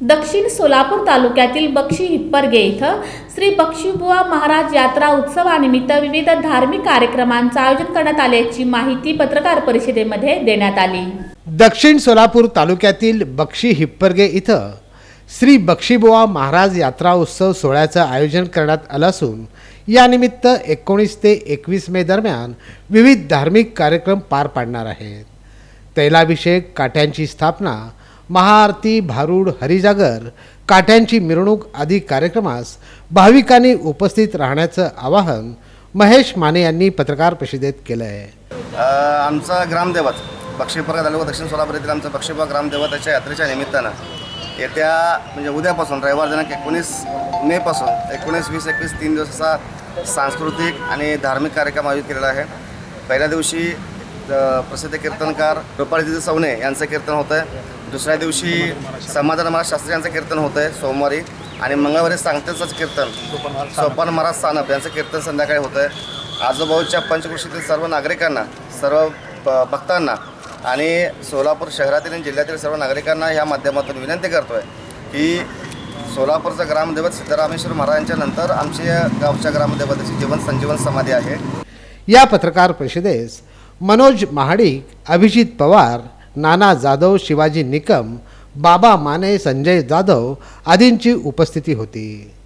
दक्षिण सोलापूर तालुक्यातील बक्षी हिप्परगे इथं श्री बक्षीबुवा महाराज यात्रा उत्सवानिमित्त विविध धार्मिक कार्यक्रमांचं आयोजन करण्यात आल्याची माहिती पत्रकार परिषदेमध्ये देण्यात आली. दक्षिण सोलापूर तालुक्यातील बक्षी हिप्परगे इथं श्री बक्षीबुवा महाराज यात्रा उत्सव सोहळ्याचं आयोजन करण्यात आलं असून यानिमित्त एकोणीस ते एकवीस मे दरम्यान विविध धार्मिक कार्यक्रम पार पाडणार आहेत. तैलाभिषेक काट्यांची स्थापना महाआरती भारूड हरिजागर काट्यांची मिरवणूक आदी कार्यक्रमास भाविकांनी उपस्थित राहण्याचं आवाहन महेश माने यांनी पत्रकार परिषदेत केलं आहे आमचा ग्रामदेवत बक्षीपुरा तालुका दक्षिण सोलापूर येथील आमचं बक्षीपुरा ग्रामदेवताच्या यात्रेच्या निमित्तानं येत्या म्हणजे उद्यापासून रविवार दिनांक एकोणीस मेपासून एकोणीस वीस एकवीस तीन दिवसाचा सांस्कृतिक आणि धार्मिक कार्यक्रम आयोजित केलेला आहे. पहिल्या दिवशी प्रसिद्ध कीर्तनकार रुपाली सवणे यांचं कीर्तन होतं आहे दुसऱ्या दिवशी समाधान महाराज शास्त्री यांचं कीर्तन होतं आहे सोमवारी. आणि मंगळवारी सांगतेचंच कीर्तन. सोपान महाराज सानप यांचं कीर्तन संध्याकाळी होतं आहे आजूबाजूच्या पंचकृषीतील सर्व नागरिकांना सर्व ब- भक्तांना आणि सोलापूर शहरातील आणि जिल्ह्यातील सर्व नागरिकांना ह्या माध्यमातून विनंती करतो आहे की सोलापूरचं ग्रामदैवत सिद्धरामेश्वर महाराजांच्या नंतर आमच्या गावच्या ग्रामदैवताची जीवन संजीवन समाधी आहे. या पत्रकार परिषदेस मनोज महाडिक अभिजित पवार नाना जाधव शिवाजी निकम बाबा माने संजय जाधव आदींची उपस्थिती होती.